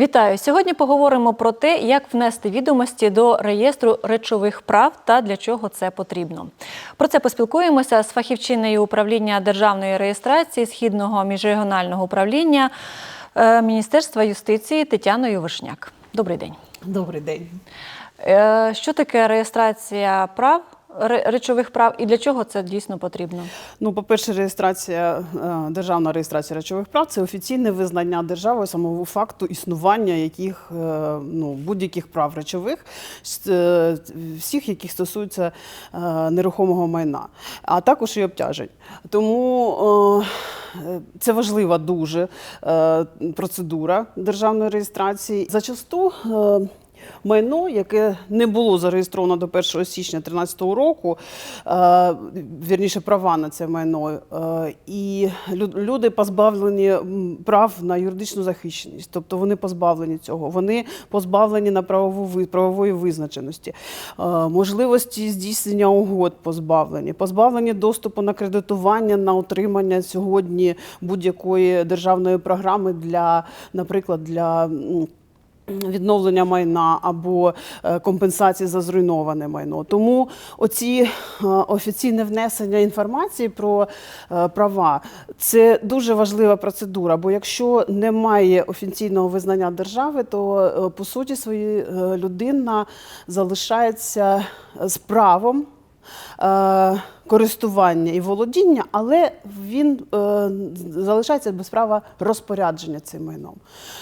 Вітаю! Сьогодні поговоримо про те, як внести відомості до реєстру речових прав та для чого це потрібно. Про це поспілкуємося з фахівчиною управління державної реєстрації Східного міжрегіонального управління е, Міністерства юстиції Тетяною Вишняк. Добрий день. Добрий день. Е, Що таке реєстрація прав, речових прав і для чого це дійсно потрібно? Ну, по-перше, реєстрація, е, державна реєстрація речових прав це офіційне визнання державою самого факту існування яких е, ну, будь-яких прав речових, е, всіх, яких стосуються нерухомого майна, а також і обтяжень. Тому це важлива дуже процедура державної реєстрації. Зачасту Майно, яке не було зареєстровано до 1 січня 2013 року, е, вірніше права на це майно, е, і лю- люди позбавлені прав на юридичну захищеність, тобто вони позбавлені цього, вони позбавлені на правову правової визначеності, е, можливості здійснення угод позбавлені, позбавлені доступу на кредитування, на отримання сьогодні будь-якої державної програми для, наприклад, для. Відновлення майна або е, компенсації за зруйноване майно. Тому оці е, офіційне внесення інформації про е, права це дуже важлива процедура. Бо якщо немає офіційного визнання держави, то по суті свої людина залишається з правом. Користування і володіння, але він е, залишається без права розпорядження цим майном.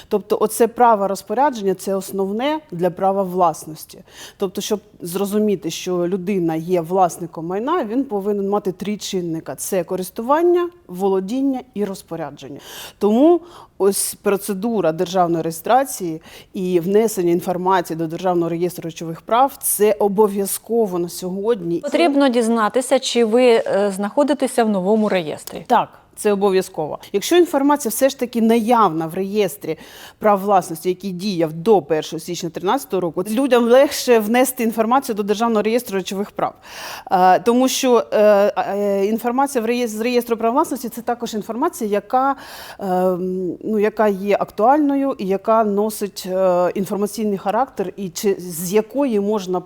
Тобто, оце право розпорядження це основне для права власності. Тобто, щоб зрозуміти, що людина є власником майна, він повинен мати три чинника: це користування, володіння і розпорядження. Тому ось процедура державної реєстрації і внесення інформації до державного реєстру речових прав це обов'язково на сьогодні. Потрібно дізнатися, чи ви е, знаходитеся в новому реєстрі. Так, це обов'язково. Якщо інформація все ж таки наявна в реєстрі прав власності, який діяв до 1 січня 2013 року, людям легше внести інформацію до державного реєстру речових прав, Е, тому що е, е, інформація в реєстрі, з реєстру прав власності це також інформація, яка, ну, яка є актуальною і яка носить інформаційний характер, і чи з якої можна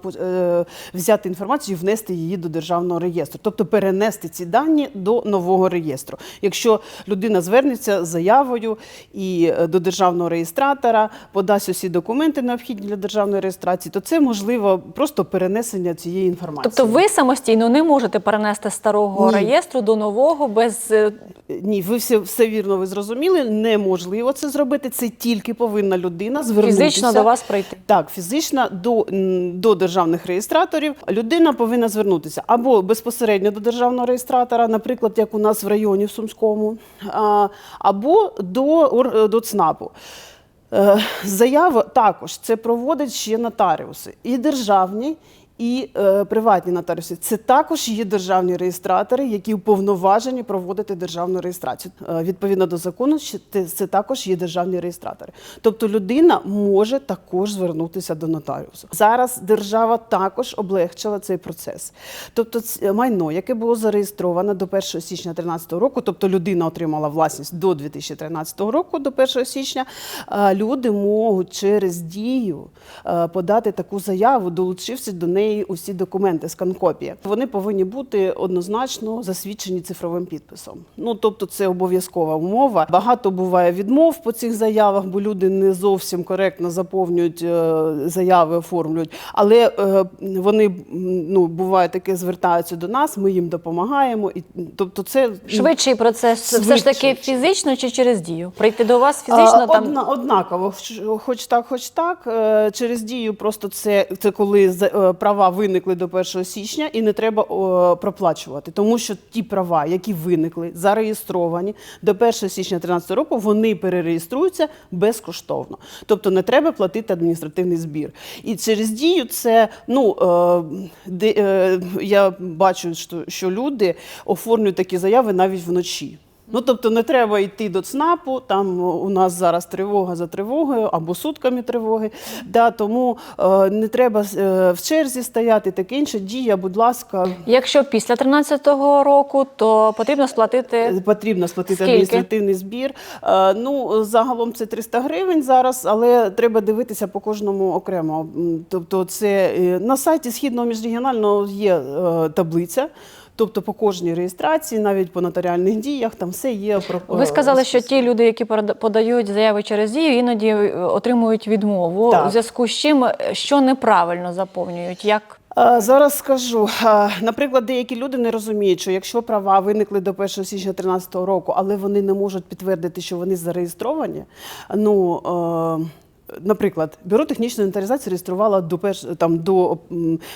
взяти інформацію і внести її до державного реєстру, тобто перенести ці дані до нового реєстру. Якщо людина звернеться з заявою і е, до державного реєстратора, подасть усі документи необхідні для державної реєстрації, то це можливо просто перенесення цієї інформації. Тобто ви самостійно не можете перенести старого Ні. реєстру до нового без е, Ні, ви все, все вірно ви зрозуміли. Неможливо це зробити. Це тільки повинна людина звернутися. фізично до вас прийти. Так, фізично до, до державних реєстраторів людина повинна звернутися або безпосередньо до державного реєстратора, наприклад, як у нас в районі в Сумському, або до, до ЦНАПу. Заява також це проводять ще нотаріуси і державні. І е, приватні нотаріуси це також є державні реєстратори, які уповноважені проводити державну реєстрацію. Е, відповідно до закону, це також є державні реєстратори. Тобто людина може також звернутися до нотаріусу. Зараз держава також облегчила цей процес. Тобто, майно, яке було зареєстровано до 1 січня 2013 року, тобто людина отримала власність до 2013 року, до 1 січня, е, люди можуть через дію е, подати таку заяву, долучивши до неї усі документи, сканкопія. Вони повинні бути однозначно засвідчені цифровим підписом. Ну тобто, це обов'язкова умова. Багато буває відмов по цих заявах, бо люди не зовсім коректно заповнюють е, заяви, оформлюють. Але е, вони ну буває таке, звертаються до нас. Ми їм допомагаємо. І тобто, це Швидший процес все ж таки фізично чи через дію? Прийти до вас фізично А, там одна- однаково, хоч так, хоч так. Е, Через дію просто це, це коли е, права виникли до 1 січня, і не треба о, проплачувати, тому що ті права, які виникли, зареєстровані до 1 січня 2013 року, вони перереєструються безкоштовно. Тобто не треба платити адміністративний збір. І через дію це ну е, де, е, я бачу, що, що люди оформлюють такі заяви навіть вночі. Ну тобто не треба йти до ЦНАПу, там у нас зараз тривога за тривогою або сутками тривоги. Да, тому е, не треба е, в черзі стояти, таке інше. Дія, будь ласка, Якщо після 13-го року, то потрібно сплатити Потрібно сплатити Скільки? адміністративний збір. Е, Ну, загалом це 300 гривень зараз, але треба дивитися по кожному окремо. Тобто, це е, на сайті східного міжрегіонального є е, таблиця. Тобто по кожній реєстрації, навіть по нотаріальних діях, там все є Ви сказали, що ті люди, які подають заяви через дію, іноді е, отримують відмову. Так. У зв'язку з чим е, що неправильно заповнюють? Як Зараз скажу. Наприклад, деякі люди не розуміють, що якщо права виникли до 1 січня 2013 року, але вони не можуть підтвердити, що вони зареєстровані. Ну е, Наприклад, бюро технічної інвентаризації реєструвало до перш, там до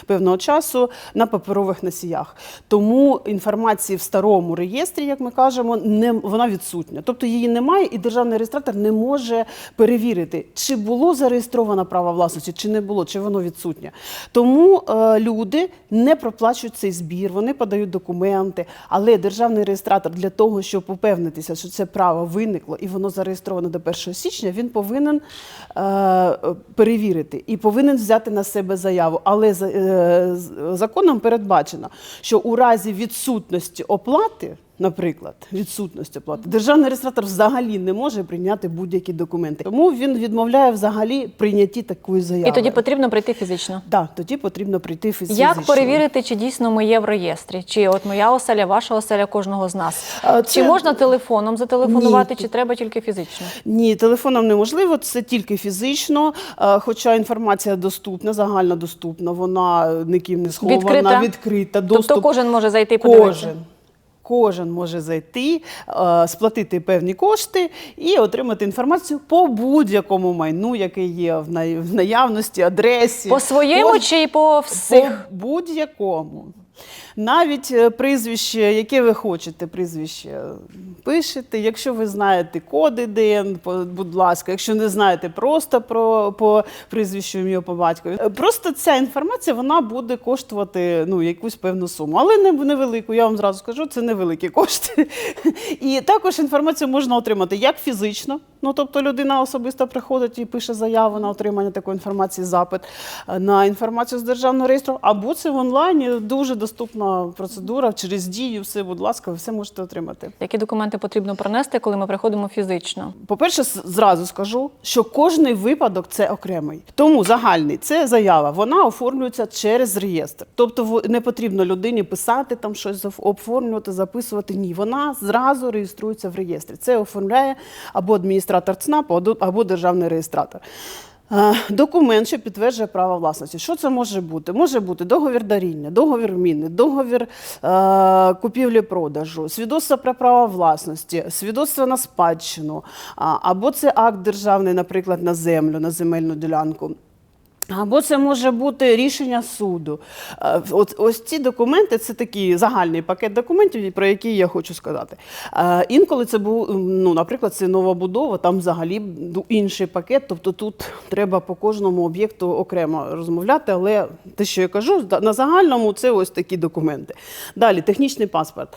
певного часу на паперових носіях. Тому інформації в старому реєстрі, як ми кажемо, не вона відсутня. Тобто її немає, і державний реєстратор не може перевірити, чи було зареєстровано право власності, чи не було, чи воно відсутнє. Тому е, люди не проплачують цей збір, вони подають документи. Але державний реєстратор для того, щоб упевнитися, що це право виникло і воно зареєстровано до 1 січня, він повинен е, перевірити і повинен взяти на себе заяву. Але е, законом передбачено, що у разі відсутності оплати. Наприклад, відсутності оплати. Державний реєстратор взагалі не може прийняти будь-які документи. Тому він відмовляє взагалі прийнятті такої заяви. і тоді потрібно прийти фізично? Да, тоді потрібно прийти фізично. Як перевірити, чи дійсно ми є в реєстрі? Чи от моя оселя, ваша оселя, кожного з нас? А, Чи можна телефоном зателефонувати, Ні. чи треба тільки фізично? Ні, телефоном неможливо, це тільки фізично. Хоча інформація доступна, загально доступна, вона ніким не схована, Відкрита? відкрита. Тобто кожен може зайти і подивитися? кожен. Кожен може зайти, е, сплатити певні кошти і отримати інформацію по будь-якому майну, яке є в в наявності, адресі. По своєму По- чи по всіх? по будь-якому. Навіть е, прізвище, яке ви хочете, прізвище е, пишете. Якщо ви знаєте коди ДН, будь ласка, якщо не знаєте просто про по прізвищу ім'я по батькові. Е, Просто ця інформація вона буде коштувати ну, якусь певну суму, але не невелику. Я вам зразу скажу, це невеликі кошти. І також інформацію можна отримати як фізично. Ну, тобто людина особисто приходить і пише заяву на отримання такої інформації, запит на інформацію з державного реєстру, або це в онлайні дуже доступна процедура через дію. Все, будь ласка, ви все можете отримати. Які документи потрібно принести, коли ми приходимо фізично? По-перше, зразу скажу, що кожний випадок це окремий. Тому загальний це заява. Вона оформлюється через реєстр. Тобто не потрібно людині писати там щось оформлювати, записувати. Ні, вона зразу реєструється в реєстрі. Це оформляє або адміністратор ЦНАПу, або державний реєстратор. Документ, що підтверджує право власності. Що це може бути? Може бути договір даріння, договір міни, договір купівлі-продажу, свідоцтво про право власності, свідоцтво на спадщину, або це акт державний, наприклад, на землю, на земельну ділянку. Або це може бути рішення суду. Е, ось ці документи це такий загальний пакет документів, про які я хочу сказати. Е, Інколи це був, ну, наприклад, це нова будова, там взагалі інший пакет. Тобто тут треба по кожному об'єкту окремо розмовляти, але те, що я кажу, на загальному це ось такі документи. Далі, технічний паспорт.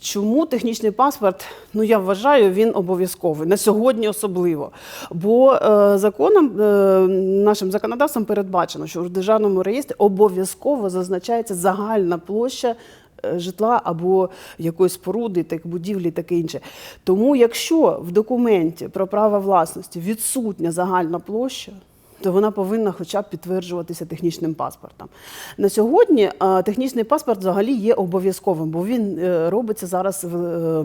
Чому технічний паспорт? Ну я вважаю, він обов'язковий на сьогодні особливо. Бо е, законом, е, нашим законодавством передбачено, що в державному реєстрі обов'язково зазначається загальна площа. е, Житла або якоїсь споруди, так будівлі, таке інше. Тому, якщо в документі про право власності відсутня загальна площа, то вона повинна хоча б підтверджуватися технічним паспортом. На сьогодні е, технічний паспорт взагалі є обов'язковим, бо він е, робиться зараз в.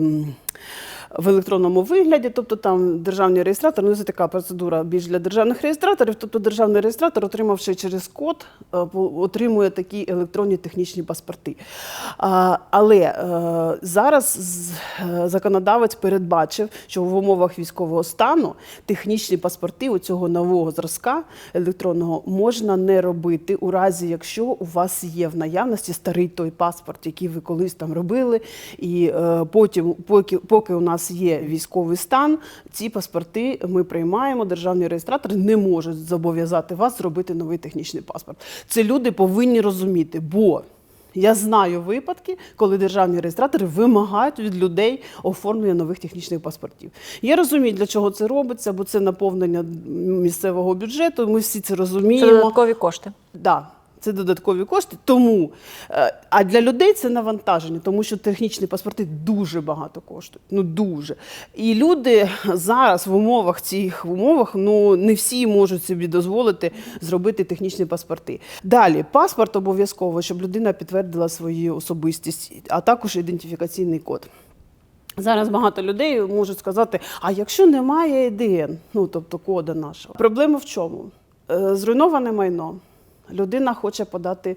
В електронному вигляді, тобто там державний реєстратор, ну це така процедура більш для державних реєстраторів. Тобто державний реєстратор, отримавши через код, е, отримує такі електронні технічні паспорти. Але е, зараз е, законодавець передбачив, що в умовах військового стану технічні паспорти у цього нового зразка електронного можна не робити у разі, якщо у вас є в наявності старий той паспорт, який ви колись там робили, і потім, поки, поки у нас є військовий стан, ці паспорти ми приймаємо. Державні реєстратори не можуть зобов'язати вас зробити новий технічний паспорт. Це люди повинні розуміти, бо Я знаю випадки, коли державні реєстратори вимагають від людей оформлення нових технічних паспортів. Я розумію, для чого це робиться, бо це наповнення місцевого бюджету. Ми всі це Це розуміємо. додаткові кошти. Да, це додаткові кошти. Тому е, а для людей це навантаження, тому що технічні паспорти дуже багато коштують. Ну дуже. І люди зараз в умовах цих умовах ну не всі можуть собі дозволити зробити технічні паспорти. Далі паспорт обов'язково, щоб людина підтвердила свою особистість, а також ідентифікаційний код. Зараз багато людей можуть сказати: а якщо немає ідеї, ну тобто кода нашого, проблема в чому? Е, Зруйноване майно. Людина хоче подати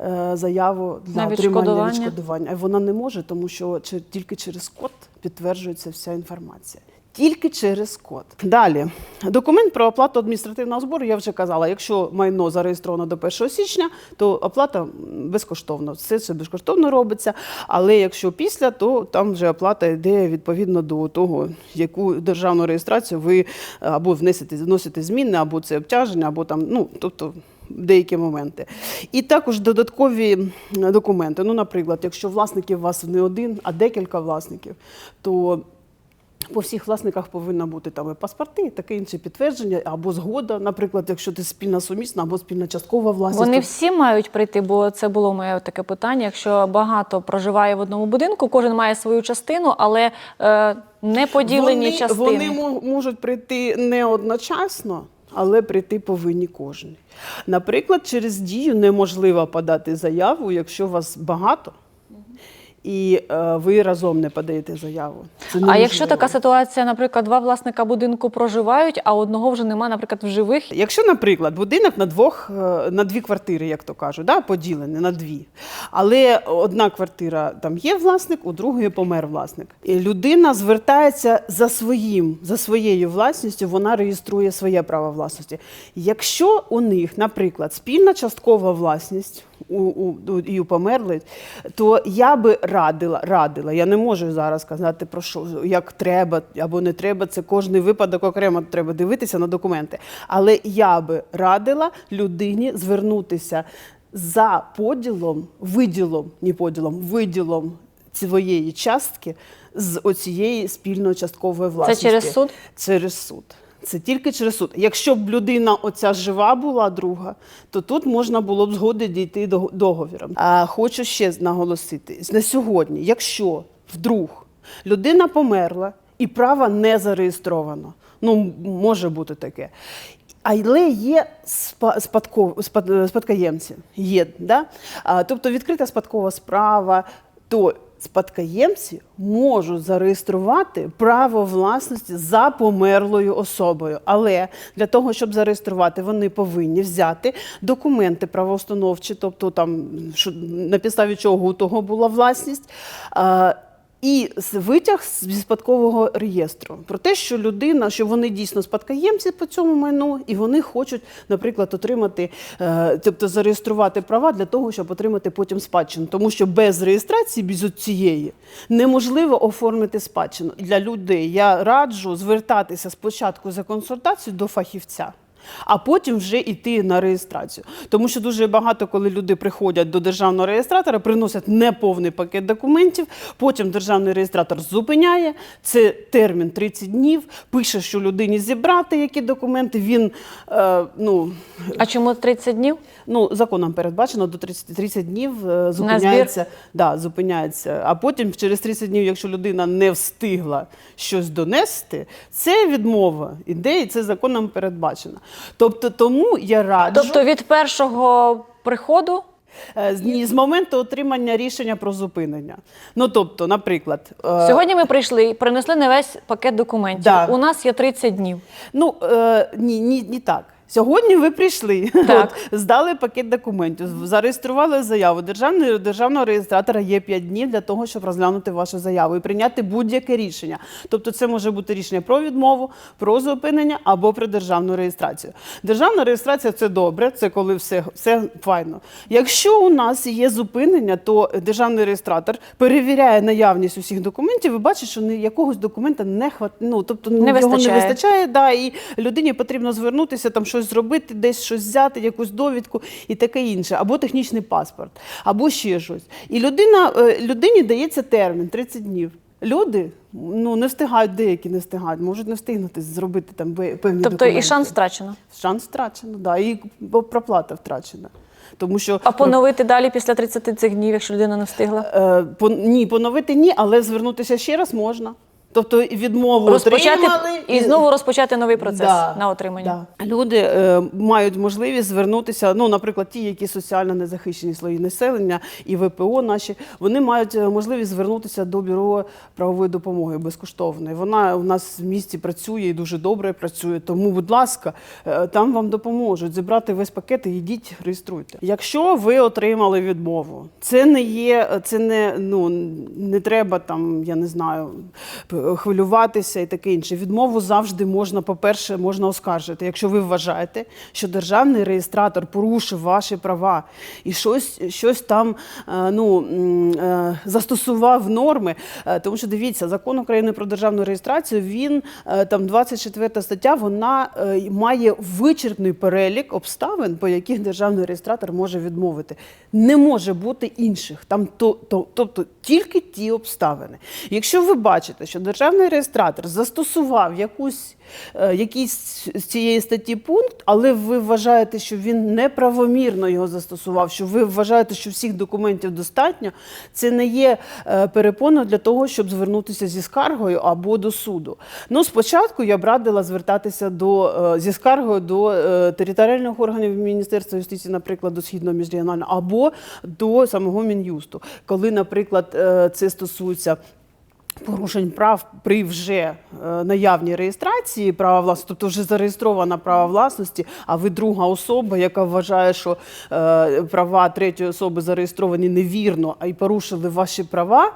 е, заяву для На отримання відшкодування? А вона не може, тому що тільки через код підтверджується вся інформація. Тільки через код. Далі документ про оплату адміністративного збору. Я вже казала, якщо майно зареєстровано до 1 січня, то оплата безкоштовно. Все це безкоштовно робиться. Але якщо після, то там вже оплата йде відповідно до того, яку державну реєстрацію ви е, або внесете, вносите зміни, або це обтяження, або там, ну тобто. Деякі моменти. І також додаткові документи. Ну, наприклад, якщо власників у вас не один, а декілька власників, то по всіх власниках повинна бути там і паспорти, і таке інше підтвердження, або згода, наприклад, якщо ти спільна сумісна, або спільна часткова власність. Вони всі мають прийти, бо це було моє таке питання. Якщо багато проживає в одному будинку, кожен має свою частину, але е, не поділені вони, частини. Вони можуть прийти не одночасно, але прийти повинні кожен. Наприклад, через дію неможливо подати заяву, якщо вас багато. І е, ви разом не подаєте заяву. Це А якщо така ситуація, наприклад, два власника будинку проживають, а одного вже немає, наприклад, в живих, Якщо, наприклад, будинок на двох е, на дві квартири, як то кажуть, да, поділений на дві. Але одна квартира там є власник, у другої помер власник. І людина звертається за своїм, за своєю власністю, вона реєструє своє право власності. Якщо у них, наприклад, спільна часткова власність у, у, у- і у померлих, то я би радила, радила. Я не можу зараз сказати про що, як треба або не треба. Це кожний випадок окремо треба дивитися на документи. Але я би радила людині звернутися за поділом, виділом, не поділом, виділом своєї частки з оцієї спільної часткової власності. через суд? Через суд. Це тільки через суд. Якщо б людина оця жива була друга, то тут можна було б згоди дійти до договіром. А хочу ще наголосити на сьогодні, якщо вдруг людина померла і право не зареєстровано, ну може бути таке. Але є спадков, спад- спадкоємці, є, да? тобто відкрита спадкова справа, то спадкоємці можуть зареєструвати право власності за померлою особою. Але для того, щоб зареєструвати, вони повинні взяти документи правоустановчі, тобто там на підставі чого у того була власність. І витяг з спадкового реєстру про те, що людина, що вони дійсно спадкоємці по цьому майну, і вони хочуть, наприклад, отримати, е, тобто зареєструвати права для того, щоб отримати потім спадщину. Тому що без реєстрації, без цієї, неможливо оформити спадщину. Для людей я раджу звертатися спочатку за консультацією до фахівця. А потім вже йти на реєстрацію. Тому що дуже багато, коли люди приходять до державного реєстратора, приносять неповний пакет документів, потім державний реєстратор зупиняє. Це термін 30 днів, пише, що людині зібрати які документи. Він е, ну, а чому 30 днів? ну, законом передбачено до 30, 30 днів е, зупиняється, да, зупиняється. А потім через 30 днів, якщо людина не встигла щось донести, це відмова іде, і це законом передбачено. Тобто, тому я раджу Тобто від першого приходу е, з, ні, з моменту отримання рішення про зупинення. Ну тобто, наприклад, е, сьогодні ми прийшли і принесли не весь пакет документів. Да. У нас є 30 днів. Ну е, ні, ні, ні так. Сьогодні ви прийшли, Так. От, здали пакет документів, зареєстрували заяву. Державний, державного реєстратора є 5 днів для того, щоб розглянути вашу заяву і прийняти будь-яке рішення. Тобто це може бути рішення про відмову, про зупинення або про державну реєстрацію. Державна реєстрація це добре, це коли все, все файно. Якщо у нас є зупинення, то державний реєстратор перевіряє наявність усіх документів і бачить, що якогось документа не хват... ну, тобто Не його вистачає. вистачає вистачає, да, і людині потрібно звернутися, там щось зробити, десь щось взяти, якусь довідку і таке інше, або технічний паспорт, або ще щось. І людина, е, людині дається термін 30 днів. Люди ну, не встигають, деякі не встигають, можуть не встигнути зробити там пе- певні Тобто документи. і шанс втрачено. Шанс втрачено, да, і проплата втрачена. Тому що А поновити далі після 30 цих днів, якщо людина не встигла. Е, по, ні, поновити ні, але звернутися ще раз можна. Тобто відмову Розпочати отримали і знову розпочати новий процес Да, на отримання. Да. Люди е, мають можливість звернутися, ну, наприклад, ті, які соціально незахищені слої населення і ВПО наші, вони мають е, можливість звернутися до бюро правової допомоги безкоштовної. Вона у нас в місті працює і дуже добре працює. Тому, будь ласка, е, там вам допоможуть зібрати весь пакет і йдіть, реєструйте. Якщо ви отримали відмову, це не є, це не ну не треба там, я не знаю, хвилюватися і таке інше. Відмову завжди можна, по-перше, можна оскаржити. Якщо ви вважаєте, що державний реєстратор порушив ваші права і щось, щось там е, ну, е, застосував норми. Е, Тому що дивіться, закон України про державну реєстрацію, він там 24 стаття, вона має вичерпний перелік обставин, по яких державний реєстратор може відмовити. Не може бути інших. Там то, то, тобто тільки ті обставини. Якщо ви бачите, що державний реєстратор застосував якусь е, якийсь з цієї статті пункт, але ви вважаєте, що він неправомірно його застосував, що ви вважаєте, що всіх документів достатньо, це не є е, перепоною для того, щоб звернутися зі скаргою або до суду. Ну, спочатку я б радила звертатися до, е, зі скаргою до територіальних органів Міністерства юстиції, наприклад, до східного міжрегіонального, або до самого Мін'юсту, коли, наприклад, це стосується. Порушень прав при вже е, наявній реєстрації права власності, тобто вже зареєстрована права власності, а ви друга особа, яка вважає, що е, права третьої особи зареєстровані невірно, а й порушили ваші права,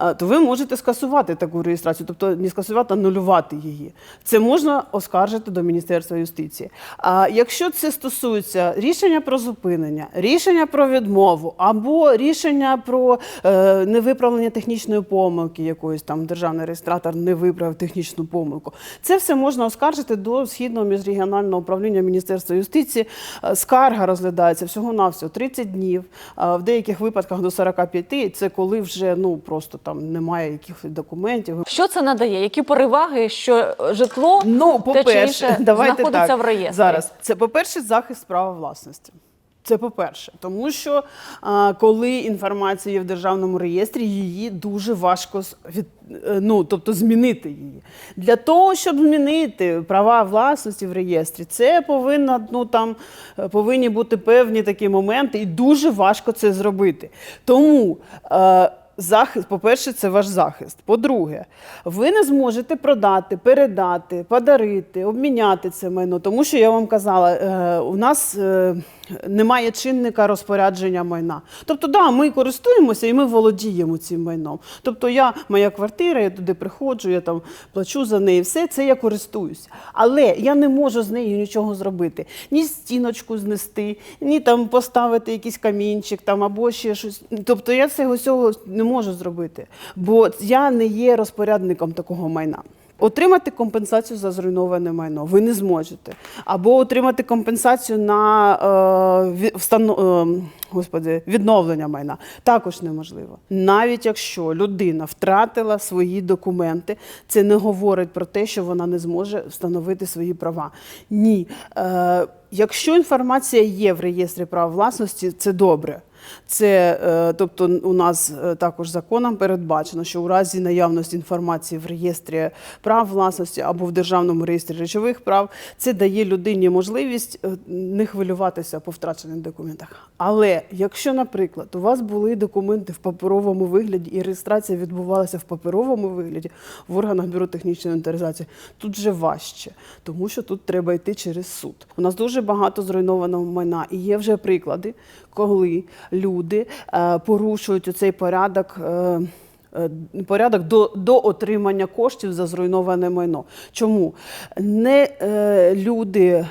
е, то ви можете скасувати таку реєстрацію, тобто не скасувати, а нулювати її. Це можна оскаржити до Міністерства юстиції. А якщо це стосується рішення про зупинення, рішення про відмову або рішення про невиправлення технічної помилки якоїсь там державний реєстратор не виправив технічну помилку. Це все можна оскаржити до східного міжрегіонального управління Міністерства юстиції. Е, Скарга розглядається всього навсього 30 днів, в деяких випадках до 45, і Це коли вже ну просто там немає якихось документів. Що це надає? Які переваги, що житло Ну, по-перше, інше давайте знаходиться так. в реєстрі? Зараз це по-перше, захист права власності. Це по-перше, тому що а, коли інформація є в державному реєстрі, її дуже важко від, е, ну, тобто змінити її. Для того, щоб змінити права власності в реєстрі, це повинна, ну, там, е, повинні бути певні такі моменти, і дуже важко це зробити. Тому. Е, Захист, по-перше, це ваш захист. По-друге, ви не зможете продати, передати, подарити, обміняти це майно, тому що я вам казала, у нас немає чинника розпорядження майна. Тобто, да, ми користуємося і ми володіємо цим майном. Тобто, я моя квартира, я туди приходжу, я там плачу за неї, все це я користуюся. Але я не можу з нею нічого зробити. Ні стіночку знести, ні там поставити якийсь камінчик там або ще щось. Тобто я цього всього не можу зробити, бо я не є розпорядником такого майна. Отримати компенсацію за зруйноване майно ви не зможете. Або отримати компенсацію на е, встану- е, господи, відновлення майна також неможливо. Навіть якщо людина втратила свої документи, це не говорить про те, що вона не зможе встановити свої права. Ні. Е, якщо інформація є в реєстрі прав власності, це добре. Це, е, тобто, у нас е, також законом передбачено, що у разі наявності інформації в реєстрі прав власності або в державному реєстрі речових прав, це дає людині можливість е, не хвилюватися по втрачених документах. Але якщо, наприклад, у вас були документи в паперовому вигляді і реєстрація відбувалася в паперовому вигляді в органах бюро технічної інвентаризації, тут вже важче, тому що тут треба йти через суд. У нас дуже багато зруйнованого майна, і є вже приклади, коли люди е, порушують цей порядок. Е, е, порядок до, до отримання коштів за зруйноване майно. Чому не е, люди, е,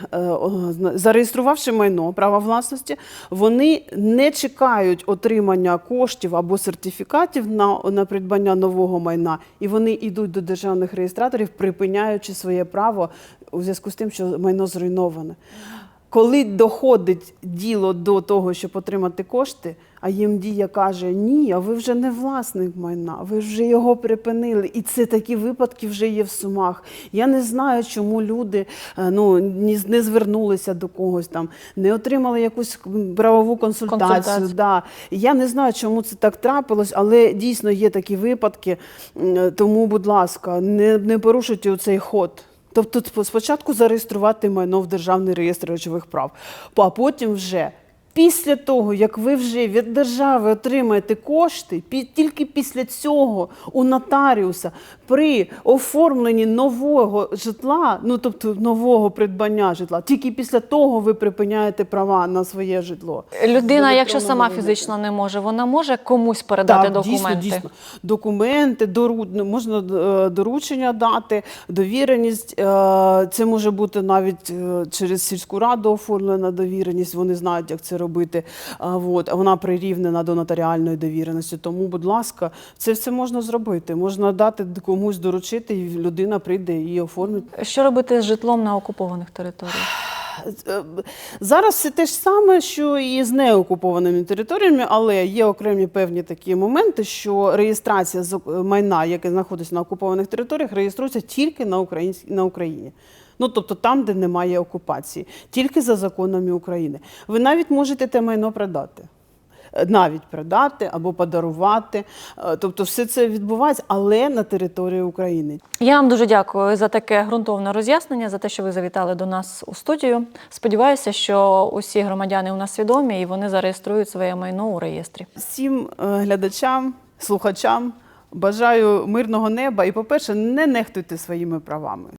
зареєструвавши майно права власності, вони не чекають отримання коштів або сертифікатів на, на придбання нового майна, і вони йдуть до державних реєстраторів, припиняючи своє право у зв'язку з тим, що майно зруйноване. Коли доходить діло до того, щоб отримати кошти, а їм дія каже: ні, а ви вже не власник майна, ви вже його припинили. І це такі випадки вже є в сумах. Я не знаю, чому люди е, ну, не звернулися до когось там, не отримали якусь правову консультацію. Консультацію. Да. Я не знаю, чому це так трапилось, але дійсно є такі випадки. Тому, будь ласка, не, не порушуйте оцей ход. Тобто сп- спочатку зареєструвати майно в Державний реєстр речових прав, а потім вже. Після того, як ви вже від держави отримаєте кошти, тільки після цього у нотаріуса при оформленні нового житла, ну тобто нового придбання житла, тільки після того ви припиняєте права на своє житло. Людина, якщо сама фізично не може, вона може комусь передати так, документи. Дійсно, дійсно. Документи, дору... можна е, доручення дати, довіреність. Е, Це може бути навіть е, через сільську раду оформлена довіреність. Вони знають, як це робити. А, от, вона прирівнена до нотаріальної довіреності. Тому, будь ласка, це все можна зробити. Можна дати комусь доручити, і людина прийде і оформить. Що робити з житлом на окупованих територіях? Зараз все те ж саме, що і з неокупованими територіями, але є окремі певні такі моменти, що реєстрація майна, яке знаходиться на окупованих територіях, реєструється тільки на Україні. Ну, тобто там, де немає окупації, тільки за законами України. Ви навіть можете те майно продати. Е, Навіть продати або подарувати. Е, Тобто все це відбувається, але на території України. Я вам дуже дякую за таке ґрунтовне роз'яснення, за те, що ви завітали до нас у студію. Сподіваюся, що усі громадяни у нас свідомі і вони зареєструють своє майно у реєстрі. Всім е, глядачам, слухачам бажаю мирного неба і, по-перше, не нехтуйте своїми правами.